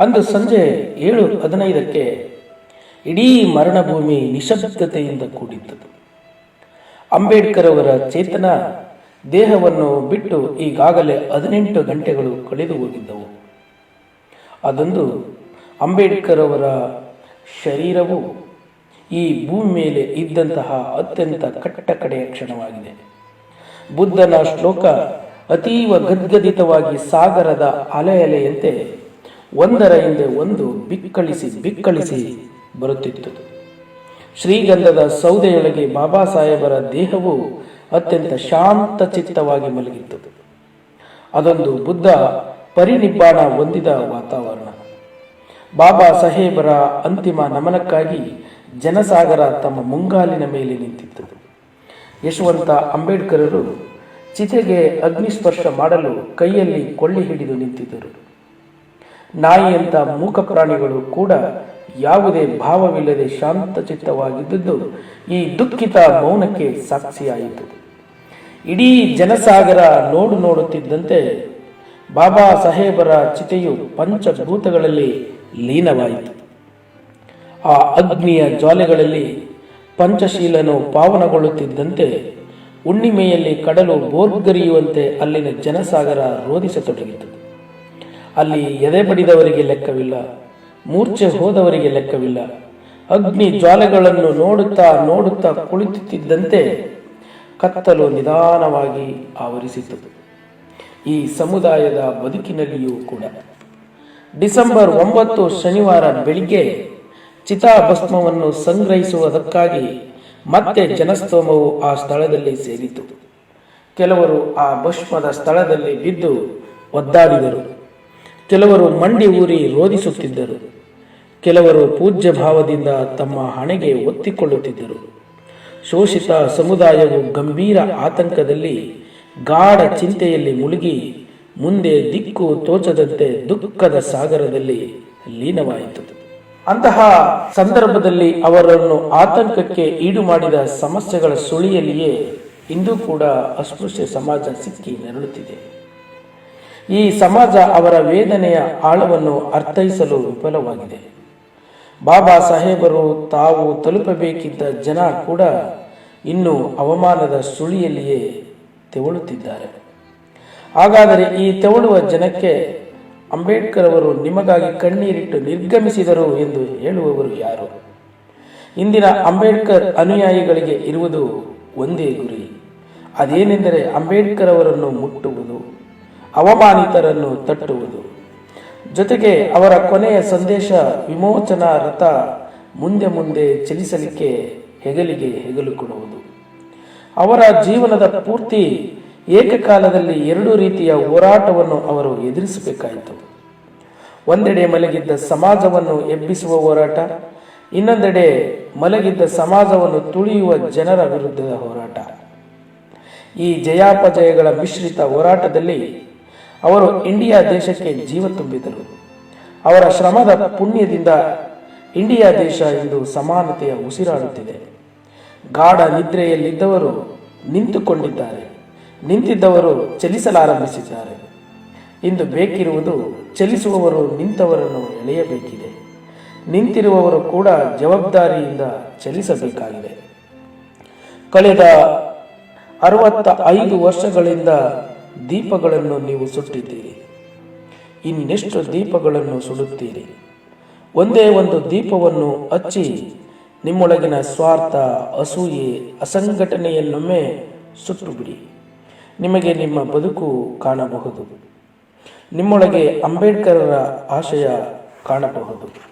ಅಂದು ಸಂಜೆ ಏಳು ಹದಿನೈದಕ್ಕೆ ಇಡೀ ಮರಣಭೂಮಿ ನಿಶಬ್ದತೆಯಿಂದ ಕೂಡಿತ್ತು. ಅಂಬೇಡ್ಕರ್ ಅವರ ಚೇತನ ದೇಹವನ್ನು ಬಿಟ್ಟು ಈಗಾಗಲೇ ಹದಿನೆಂಟು ಗಂಟೆಗಳು ಕಳೆದು ಹೋಗಿದ್ದವು. ಅದೊಂದು ಅಂಬೇಡ್ಕರ್ ಅವರ ಶರೀರವು ಈ ಭೂಮಿ ಮೇಲೆ ಇದ್ದಂತಹ ಅತ್ಯಂತ ಕಟ್ಟಕಡೆಯ ಕ್ಷಣವಾಗಿದೆ. ಬುದ್ಧನ ಶ್ಲೋಕ ಅತೀವ ಗದ್ಗದಿತವಾಗಿ ಸಾಗರದ ಅಲೆ ಅಲೆಯಂತೆ ಒಂದರ ಹಿಂದೆ ಒಂದು ಬಿಕ್ಕಳಿಸಿ ಬಿಕ್ಕಳಿಸಿ ಬರುತ್ತಿತ್ತು. ಶ್ರೀಗಂಧದ ಸೌದೆಯೊಳಗೆ ಬಾಬಾ ಸಾಹೇಬರ ದೇಹವು ಅತ್ಯಂತ ಶಾಂತ ಚಿತ್ತವಾಗಿ ಮಲಗಿತ್ತು. ಅದೊಂದು ಬುದ್ಧ ಪರಿನಿಬ್ಬಾಣ ಹೊಂದಿದ ವಾತಾವರಣ. ಬಾಬಾ ಸಾಹೇಬರ ಅಂತಿಮ ನಮನಕ್ಕಾಗಿ ಜನಸಾಗರ ತಮ್ಮ ಮುಂಗಾಲಿನ ಮೇಲೆ ನಿಂತಿತ್ತು. ಯಶವಂತ ಅಂಬೇಡ್ಕರರು ಚಿತೆಗೆ ಅಗ್ನಿಸ್ಪರ್ಶ ಮಾಡಲು ಕೈಯಲ್ಲಿ ಕೊಳ್ಳಿ ಹಿಡಿದು ನಿಂತಿದ್ದರು. ನಾಯಿಯಂತ ಮೂಕ ಪ್ರಾಣಿಗಳು ಕೂಡ ಯಾವುದೇ ಭಾವವಿಲ್ಲದೆ ಶಾಂತಚಿತ್ತವಾಗಿದ್ದುದು ಈ ದುಃಖಿತ ಮೌನಕ್ಕೆ ಸಾಕ್ಷಿಯಾಯಿತು. ಇಡೀ ಜನಸಾಗರ ನೋಡು ನೋಡುತ್ತಿದ್ದಂತೆ ಬಾಬಾ ಸಾಹೇಬರ ಚಿತೆಯು ಪಂಚಭೂತಗಳಲ್ಲಿ ಲೀನವಾಯಿತು. ಆ ಅಗ್ನಿಯ ಜ್ವಾಲೆಗಳಲ್ಲಿ ಪಂಚಶೀಲನು ಪಾವನಗೊಳ್ಳುತ್ತಿದ್ದಂತೆ ಹುಣ್ಣಿಮೆಯಲ್ಲಿ ಕಡಲು ಬೋರ್ಗರಿಯುವಂತೆ ಅಲ್ಲಿನ ಜನಸಾಗರ ರೋಧಿಸತೊಡಗಿತು. ಅಲ್ಲಿ ಎದೆ ಬಡಿದವರಿಗೆ ಲೆಕ್ಕವಿಲ್ಲ, ಮೂರ್ಛೆ ಹೋದವರಿಗೆ ಲೆಕ್ಕವಿಲ್ಲ. ಅಗ್ನಿ ಜ್ವಾಲೆಗಳನ್ನು ನೋಡುತ್ತಾ ನೋಡುತ್ತಾ ಕುಳಿತುತ್ತಿದ್ದಂತೆ ಕತ್ತಲು ನಿಧಾನವಾಗಿ ಆವರಿಸಿತು. ಈ ಸಮುದಾಯದ ಬದುಕಿನಲ್ಲಿಯೂ ಕೂಡ. ಡಿಸೆಂಬರ್ ಒಂಬತ್ತು ಶನಿವಾರ ಬೆಳಿಗ್ಗೆ ಚಿತಾಭಸ್ಮವನ್ನು ಸಂಗ್ರಹಿಸುವುದಕ್ಕಾಗಿ ಮತ್ತೆ ಜನಸ್ತೋಮವು ಆ ಸ್ಥಳದಲ್ಲಿ ಸೇರಿತು. ಕೆಲವರು ಆ ಭಸ್ಮದ ಸ್ಥಳದಲ್ಲಿ ಬಿದ್ದು ಒದ್ದಾಡಿದರು. ಕೆಲವರು ಮಂಡಿ ಊರಿ ರೋಧಿಸುತ್ತಿದ್ದರು. ಕೆಲವರು ಪೂಜ್ಯ ಭಾವದಿಂದ ತಮ್ಮ ಹಣೆಗೆ ಒತ್ತಿಕೊಳ್ಳುತ್ತಿದ್ದರು. ಶೋಷಿತ ಸಮುದಾಯವು ಗಂಭೀರ ಆತಂಕದಲ್ಲಿ ಗಾಢ ಚಿಂತೆಯಲ್ಲಿ ಮುಳುಗಿ ಮುಂದೆ ದಿಕ್ಕು ತೋಚದಂತೆ ದುಃಖದ ಸಾಗರದಲ್ಲಿ ಲೀನವಾಯಿತು. ಅಂತಹ ಸಂದರ್ಭದಲ್ಲಿ ಅವರನ್ನು ಆತಂಕಕ್ಕೆ ಈಡು ಮಾಡಿದ ಸಮಸ್ಯೆಗಳ ಸುಳಿಯಲ್ಲಿಯೇ ಇಂದು ಕೂಡ ಅಸ್ಪೃಶ್ಯ ಸಮಾಜ ಸಿಕ್ಕಿ ನೆರಳುತ್ತಿದೆ. ಈ ಸಮಾಜ ಅವರ ವೇದನೆಯ ಆಳವನ್ನು ಅರ್ಥೈಸಲು ವಿಫಲವಾಗಿದೆ. ಬಾಬಾ ಸಾಹೇಬರು ತಾವು ತಲುಪಬೇಕಿದ್ದ ಜನ ಕೂಡ ಇನ್ನು ಅವಮಾನದ ಸುಳಿಯಲ್ಲಿಯೇ ತೆವಳುತ್ತಿದ್ದಾರೆ. ಹಾಗಾದರೆ ಈ ತೆವಳುವ ಜನಕ್ಕೆ ಅಂಬೇಡ್ಕರ್ ಅವರು ನಿಮಗಾಗಿ ಕಣ್ಣೀರಿಟ್ಟು ನಿರ್ಗಮಿಸಿದರು ಎಂದು ಹೇಳುವವರು ಯಾರು? ಇಂದಿನ ಅಂಬೇಡ್ಕರ್ ಅನುಯಾಯಿಗಳಿಗೆ ಇರುವುದು ಒಂದೇ ಗುರಿ. ಅದೇನೆಂದರೆ ಅಂಬೇಡ್ಕರ್ ಅವರನ್ನು ಮುಟ್ಟುವುದು. ಅವಮಾನಿತರನ್ನು ತಟ್ಟುವುದು. ಜೊತೆಗೆ ಅವರ ಕೊನೆಯ ಸಂದೇಶ ವಿಮೋಚನಾ ರಥ ಮುಂದೆ ಮುಂದೆ ಚಲಿಸಲಿಕ್ಕೆ ಹೆಗಲಿಗೆ ಹೆಗಲು ಕೊಡುವುದು. ಅವರ ಜೀವನದ ಪೂರ್ತಿ ಏಕಕಾಲದಲ್ಲಿ ಎರಡು ರೀತಿಯ ಹೋರಾಟವನ್ನು ಅವರು ಎದುರಿಸಬೇಕಾಯಿತು. ಒಂದೆಡೆ ಮಲಗಿದ್ದ ಸಮಾಜವನ್ನು ಎಬ್ಬಿಸುವ ಹೋರಾಟ, ಇನ್ನೊಂದೆಡೆ ಮಲಗಿದ್ದ ಸಮಾಜವನ್ನು ತುಳಿಯುವ ಜನರ ವಿರುದ್ಧದ ಹೋರಾಟ. ಈ ಜಯಾಪಜಯಗಳ ಮಿಶ್ರಿತ ಹೋರಾಟದಲ್ಲಿ ಅವರು ಇಂಡಿಯಾ ದೇಶಕ್ಕೆ ಜೀವ ತುಂಬಿದರು. ಅವರ ಶ್ರಮದ ಪುಣ್ಯದಿಂದ ಇಂಡಿಯಾ ದೇಶ ಇಂದು ಸಮಾನತೆಯ ಉಸಿರಾಡುತ್ತಿದೆ. ಗಾಢ ನಿದ್ರೆಯಲ್ಲಿದ್ದವರು ನಿಂತುಕೊಂಡಿದ್ದಾರೆ. ನಿಂತಿದ್ದವರು ಚಲಿಸಲಾರಂಭಿಸಿದ್ದಾರೆ. ಇಂದು ಬೇಕಿರುವುದು ಚಲಿಸುವವರು ನಿಂತವರನ್ನು ಎಳೆಯಬೇಕಿದೆ. ನಿಂತಿರುವವರು ಕೂಡ ಜವಾಬ್ದಾರಿಯಿಂದ ಚಲಿಸಬೇಕಾಗಿದೆ. ಕಳೆದ ಅರವತ್ತ ಐದು ವರ್ಷಗಳಿಂದ ದೀಪಗಳನ್ನು ನೀವು ಸುಟ್ಟಿದ್ದೀರಿ. ಇನ್ನೆಷ್ಟು ದೀಪಗಳನ್ನು ಸುಡುತ್ತೀರಿ. ಒಂದೇ ಒಂದು ದೀಪವನ್ನು ಹಚ್ಚಿ ನಿಮ್ಮೊಳಗಿನ ಸ್ವಾರ್ಥ, ಅಸೂಯೆ, ಅಸಂಘಟನೆಯನ್ನೊಮ್ಮೆ ಸುಟ್ಟು ಬಿಡಿ ನಿಮಗೆ ನಿಮ್ಮ ಬದುಕು ಕಾಣಬಹುದು. ನಿಮ್ಮೊಳಗೆ ಅಂಬೇಡ್ಕರರ ಆಶಯ ಕಾಣಬಹುದು.